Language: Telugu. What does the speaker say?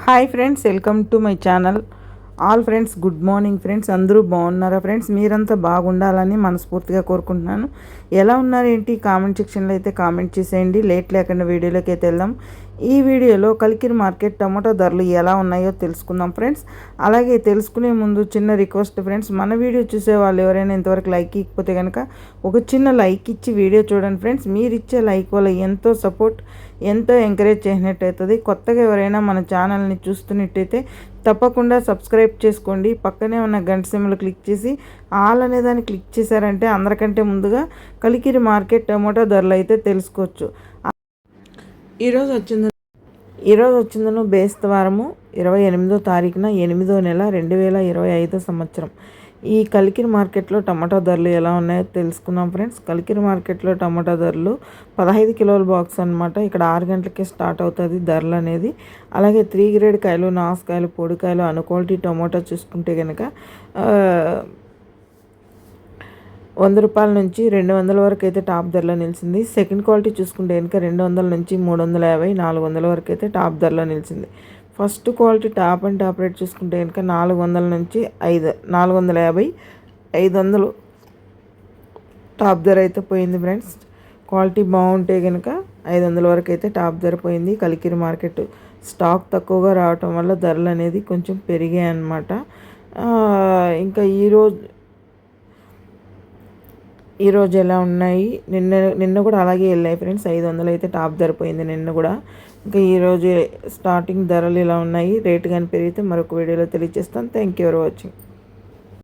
Hi friends welcome to my channel. All friends good morning friends. అందరూ బాగున్నారా ఫ్రెండ్స్? మీరంతా బాగుండాలని మనస్ఫూర్తిగా కోరుకుంటున్నాను. ఎలా ఉన్నారు ఏంటి? కామెంట్ సెక్షన్లో అయితే కామెంట్ చేసేయండి. లేట్ లేకుండా వీడియోలోకి అయితే వెళ్దాం. ఈ వీడియోలో కలికిరి మార్కెట్ టమాటో ధరలు ఎలా ఉన్నాయో తెలుసుకుందాం ఫ్రెండ్స్. అలాగే తెలుసుకునే ముందు చిన్న రిక్వెస్ట్ ఫ్రెండ్స్. మన వీడియో చూసే వాళ్ళు ఎవరైనా ఇంతవరకు లైక్ ఇకపోతే కనుక ఒక చిన్న లైక్ ఇచ్చి వీడియో చూడండి ఫ్రెండ్స్. మీరు ఇచ్చే లైక్ వల్ల ఎంతో సపోర్ట్ ఎంతో ఎంకరేజ్ చేసినట్టు అవుతుంది కొత్తగా ఎవరైనా మన ఛానల్ని చూస్తున్నట్టయితే తప్పకుండా సబ్స్క్రైబ్ చేసుకోండి. పక్కనే ఉన్న గంట సిమ్లు క్లిక్ చేసి ఆల్ అనే దాన్ని క్లిక్ చేశారంటే అందరికంటే ముందుగా కలికిరి మార్కెట్ టమోటా ధరలు అయితే తెలుసుకోవచ్చు. ఈరోజు వచ్చింది ఈరోజు వచ్చిందను బేస్తవారము ఇరవై ఎనిమిదో తారీఖున ఎనిమిదో నెల రెండు వేల ఇరవై ఐదో సంవత్సరం. ఈ కలికిరి మార్కెట్లో టమాటా ధరలు ఎలా ఉన్నాయో తెలుసుకుందాం ఫ్రెండ్స్. కలికిరి మార్కెట్లో టమాటా ధరలు పదహైదు కిలోల బాక్స్ అనమాట ఇక్కడ ఆరు గంటలకే స్టార్ట్ అవుతుంది ధరలు అనేది. అలాగే త్రీ గ్రేడ్ కాయలు నాసుకాయలు పొడికాయలు అను క్వాలిటీ టమాటో చూసుకుంటే కనుక వంద రూపాయల నుంచి రెండు వందల వరకు అయితే టాప్ ధరలో నిలిచింది. సెకండ్ క్వాలిటీ చూసుకుంటే కనుక రెండు వందల నుంచి మూడు వందల యాభై నాలుగు వందల వరకు అయితే టాప్ ధరలో నిలిచింది. First quality top and top rate చూసుకుంటే కనుక నాలుగు వందల నుంచి ఐదు నాలుగు వందల యాభై ఐదు వందలు టాప్ ధర అయితే పోయింది ఫ్రెండ్స్. క్వాలిటీ బాగుంటే కనుక ఐదు వందల వరకు అయితే టాప్ ధర పోయింది. కలికిరి మార్కెట్ స్టాక్ తక్కువగా రావటం వల్ల ధరలు అనేది కొంచెం పెరిగాయి అన్నమాట. ఇంకా ఈరోజు ఈరోజు ఎలా ఉన్నాయి? నిన్న నిన్న కూడా అలాగే వెళ్ళాయి ఫ్రెండ్స్. ఐదు వందలు అయితే టాప్ ధర పోయింది నిన్న కూడా. ఇంకా ఈరోజు స్టార్టింగ్ ధరలు ఇలా ఉన్నాయి. రేటు కానీ పెరిగితే మరొక వీడియోలో తెలియజేస్తాను థ్యాంక్ యూ ఫర్ వాచింగ్.